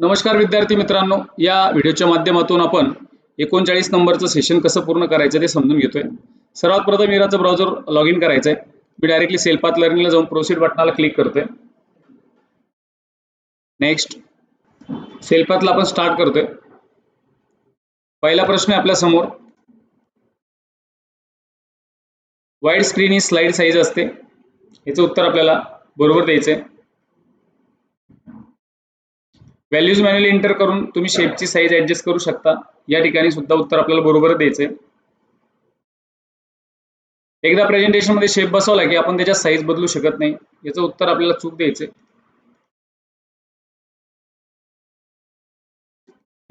नमस्कार विद्यार्थी मित्रांनो या व्हिडिओच्या माध्यमातून आपण एकोणचाळीस नंबरचं सेशन कसं पूर्ण करायचं ते समजून घेतोय. सर्वात प्रथम इराचं ब्राउझर लॉग इन करायचं आहे मी डायरेक्टली सेल्फात लर्निंगला जाऊन प्रोसीड बटनाला क्लिक करतोय. नेक्स्ट सेल्फातला आपण स्टार्ट करतोय. पहिला प्रश्न आहे आपल्यासमोर. वाईड स्क्रीन ही स्लाइड साईज असते. याचं उत्तर आपल्याला बरोबर द्यायचं आहे व्हॅल्यूज मॅन्युअली एंटर करून तुम्ही शेपची साईज ऍडजस्ट करू शकता. या ठिकाणी सुद्धा उत्तर आपल्याला बरोबर द्यायचंय. एकदा प्रेझेंटेशनमध्ये शेप बसवला की आपण त्याच्या साईज बदलू शकत नाही. याचं उत्तर आपल्याला चूक द्यायचंय.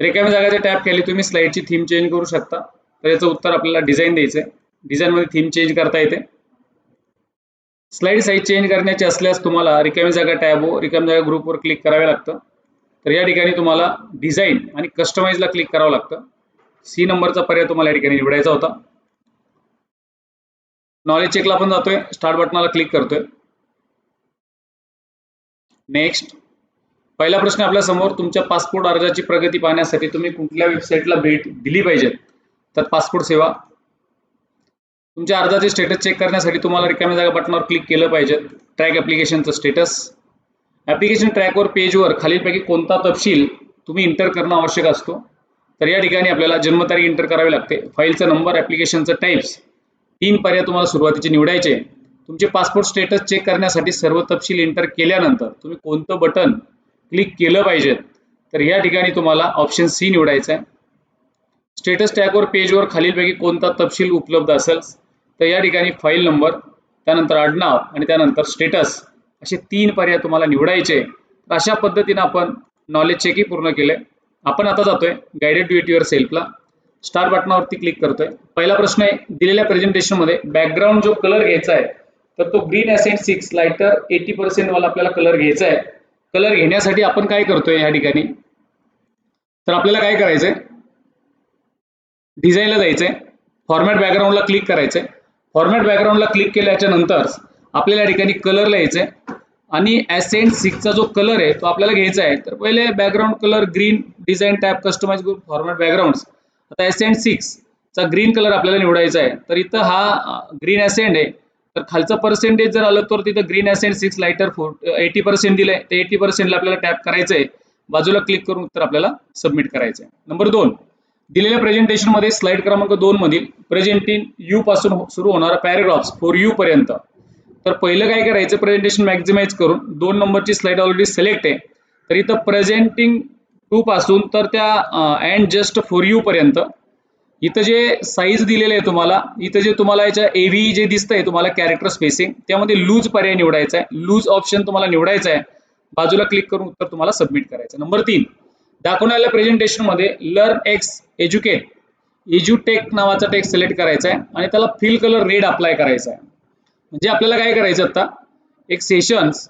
रिकाम्या जागाच्या टॅप खाली तुम्ही स्लाइडची थीम चेंज करू शकता. तर याचं उत्तर आपल्याला डिझाईन द्यायचंय. डिझाईन मध्ये थीम चेंज करता येते. स्लाइड साईज चेंज करण्याची असल्यास तुम्हाला रिकामी जागा टॅब रिकामी जागा ग्रुपवर क्लिक करावे लागतं. तर या ठिकाणी तुम्हाला डिझाईन आणि कस्टमाइजला क्लिक करावं लागतं. सी नंबरचा पर्याय तुम्हाला या ठिकाणी निवडायचा होता. नॉलेज चेकला आपण जातोय. स्टार्ट बटनाला क्लिक करतोय. नेक्स्ट पहिला प्रश्न आपल्यासमोर तुमच्या पासपोर्ट अर्जाची प्रगती पाहण्यासाठी तुम्ही कुठल्या वेबसाईटला भेट दिली पाहिजेत? तर पासपोर्ट सेवा. तुमच्या अर्जाचे स्टेटस चेक करण्यासाठी तुम्हाला रिकाम्या जागा बटनावर क्लिक केलं पाहिजे ट्रॅक ॲप्लिकेशनचं स्टेटस ॲप्लिकेशन ट्रॅकवर पेजवर खालीलपैकी कोणता तपशील तुम्ही इंटर करणं आवश्यक असतो तर या ठिकाणी आपल्याला जन्मतारीख इंटर करावी लागते. फाईलचा नंबर ॲप्लिकेशनचं टाईप्स तीन पर्याय तुम्हाला सुरुवातीचे निवडायचे. तुमचे पासपोर्ट स्टेटस चेक करण्यासाठी सर्व तपशील इंटर केल्यानंतर तुम्ही कोणतं बटन क्लिक केलं पाहिजे तर या ठिकाणी तुम्हाला ऑप्शन सी निवडायचं आहे. स्टेटस टॅगवर पेजवर खालीलपैकी कोणता तपशील उपलब्ध असेल तर या ठिकाणी फाईल नंबर त्यानंतर आडनाव आणि त्यानंतर स्टेटस असे तीन पर्याय तुम्हाला निवडायचे तर अशा पद्धतीने आपण नॉलेज चेकही पूर्ण केले आपण आता जातोय गायडेड टू इट युअर सेल्फला स्टार बटनावरती क्लिक करतोय. पहिला प्रश्न आहे दिलेल्या प्रेझेंटेशनमध्ये बॅकग्राऊंड जो कलर घ्यायचा आहे तर तो green accent six lighter eighty percent वाला आपल्याला कलर घ्यायचा आहे. कलर घेण्यासाठी आपण काय करतोय या ठिकाणी? तर आपल्याला काय करायचंय? डिझाईनला जायचंय. फॉर्मॅट बॅकग्राऊंडला क्लिक करायचंय. फॉर्मॅट बॅकग्राऊंडला क्लिक केल्याच्यानंतर आपल्याला या ठिकाणी कलरला यायचंय आणि ॲसेंट सिक्सचा जो कलर आहे तो आपल्याला घ्यायचा आहे. तर पहिले background colour green design tap customise group format background आता ॲसेंट सिक्स चा ग्रीन कलर आपल्याला निवडायचा आहे. तर इथं हा ग्रीन ॲसेंट आहे तर खालचं पर्सेंटेज जर आलं तर तिथं green accent six lighter four eighty percent दिलंय. तर एटी पर्सेंटला आपल्याला टॅप करायचं आहे बाजूला क्लिक करून उत्तर आपल्याला सबमिट करायचं आहे नंबर दोन. दिलेल्या प्रेझेंटेशनमध्ये स्लाइड क्रमांक दोन मधील प्रेझेंटिंग यू पासून सुरू होणारा पॅरेग्राफ्स फोर यू पर्यंत. तर पहिलं काय करायचं? प्रेझेंटेशन मॅक्झिमाइज करून दोन नंबरची स्लाइड ऑलरेडी सिलेक्ट आहे. तर इथं प्रेझेंटिंग टू पासून तर त्या अँड जस्ट फोर यू पर्यंत. इथं जे साईज दिलेलं आहे तुम्हाला इथं जे तुम्हाला याच्या एव्ही जे दिसतंय तुम्हाला कॅरेक्टर स्पेसिंग त्यामध्ये लूज पर्याय निवडायचा आहे. लूज ऑप्शन तुम्हाला निवडायचा आहे. बाजूला क्लिक करून उत्तर तुम्हाला सबमिट करायचं नंबर तीन दाखवण्याच्या प्रेझेंटेशनमध्ये लर्न एक्स एज्युकेट एज्युटेक नावाचा टेक्स्ट सिलेक्ट करायचा आहे आणि त्याला फिल कलर रेड अप्लाय करायचा आहे. म्हणजे आपल्याला काय करायचं आता? एक सेशन्स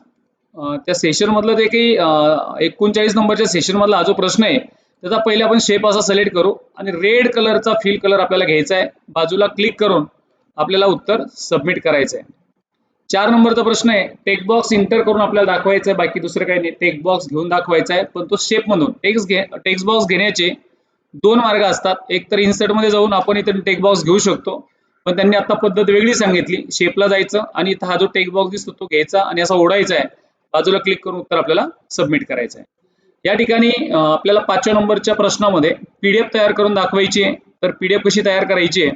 त्या सेशन मधलं ते काही एकोणचाळीस नंबरच्या सेशन मधला हा जो प्रश्न आहे त्याचा पहिले आपण शेप असा सिलेक्ट करू आणि रेड कलरचा फिल कलर आपल्याला घ्यायचा आहे. बाजूला क्लिक करून आपल्याला उत्तर सबमिट करायचं आहे. चार नंबरचा प्रश्न आहे टेक बॉक्स इंटर करून आपल्याला दाखवायचा आहे. बाकी दुसरं काही नाही. टेक्स्ट बॉक्स घेऊन दाखवायचा आहे. पण तो शेप म्हणून टेक्स घे टेक्स्ट बॉक्स घेण्याचे दोन मार्ग असतात. एक तर इन्सर्टमध्ये जाऊन आपण इथे टेक्स्ट बॉक्स घेऊ शकतो. पण त्यांनी आता पद्धत वेगळी सांगितली. शेपला जायचं आणि इथं हा जो टेक्स्ट बॉक्स दिसतो तो घ्यायचा आणि असा ओढायचा आहे. बाजूला क्लिक करून उत्तर आपल्याला सबमिट करायचं आहे. या ठिकाणी आपल्याला पाचव्या नंबरच्या प्रश्नामध्ये पीडीएफ तयार करून दाखवायची आहे. तर पीडीएफ कशी तयार करायची आहे?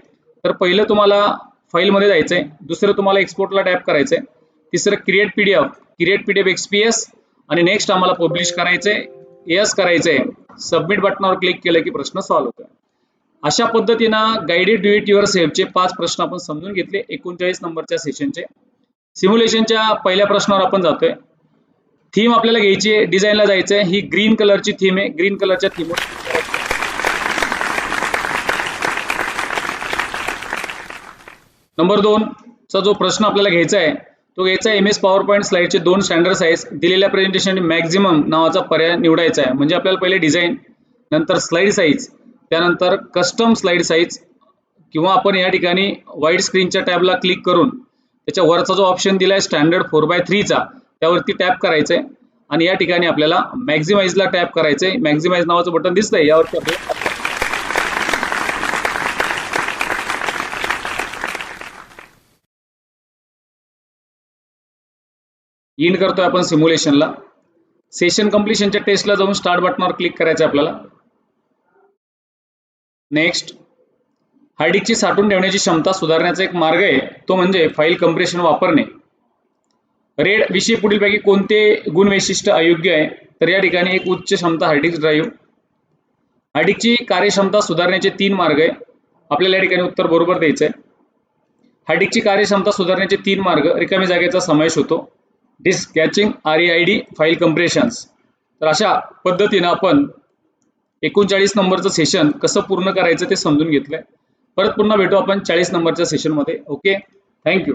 तर पहिलं तुम्हाला फाईलमध्ये जायचं आहे. दुसरं तुम्हाला एक्सपोर्टला टॅप करायचं आहे. तिसरं create PDF create PDF XPS आणि नेक्स्ट आम्हाला पब्लिश करायचंय यस करायचंय सबमिट बटनावर क्लिक केलं की प्रश्न सॉल्व्ह होतो अशा पद्धतीनं गायडेड डू इट युअर सेल्फचे पाच प्रश्न आपण समजून घेतले. एकोणचाळीस नंबरच्या सेशनचे सिम्युलेशनच्या पहिल्या प्रश्नावर आपण जातोय. थीम आपल्याला घ्यायची आहे. डिझाईनला जायचं आहे ही ग्रीन कलरची थीम आहे. ग्रीन कलरच्या थीमवर नंबर दोनचा जो प्रश्न आपल्याला घ्यायचा आहे तो घ्यायचा आहे एम एस पॉवर पॉईंट स्लाइडचे दोन स्टँडर्ड साईज दिलेल्या प्रेझेंटेशन मॅक्झिमम नावाचा पर्याय निवडायचा आहे. म्हणजे आपल्याला पहिले डिझाईन नंतर स्लाईड साईज त्यानंतर कस्टम स्लाइड साईज किंवा आपण या ठिकाणी वाईट स्क्रीनच्या टॅबला क्लिक करून त्याच्या वरचा जो ऑप्शन दिलाय स्टँडर्ड फोर बाय थ्रीचा त्यावरती टॅप करायचंय. आणि या ठिकाणी आपल्याला मॅक्झिमाइजला टॅप करायचं आहे मॅक्झिमाइज नावाचं बटन दिसतंय यावरती आपल्याला इंड करतोय आपण सिम्युलेशनला सेशन कम्प्लिशनच्या टेस्टला जाऊन स्टार्ट बटनावर क्लिक करायचं आपल्याला. नेक्स्ट हार्डिकची साठवून ठेवण्याची क्षमता सुधारण्याचा एक मार्ग आहे. तो म्हणजे फाईल कम्प्रेशन वापरणे. रेड विषयी पुढीलपैकी कोणते गुणवैशिष्ट्य अयोग्य आहे? तर या ठिकाणी एक उच्च क्षमता हार्डिक ड्राईव्ह हार्डिकची कार्यक्षमता सुधारण्याचे तीन मार्ग आहे. आपल्याला या ठिकाणी उत्तर बरोबर द्यायचं आहे हार्डिकची कार्यक्षमता सुधारण्याचे तीन मार्ग रिकामी जागेचा समावेश होतो. Disk caching R E I D file compressions तर अशा पद्धतीनं आपण एकोणचाळीस नंबरचं सेशन कसं पूर्ण करायचं ते समजून घेतलंय. परत पुन्हा भेटू आपण चाळीस नंबरच्या सेशनमध्ये ओके थँक्यू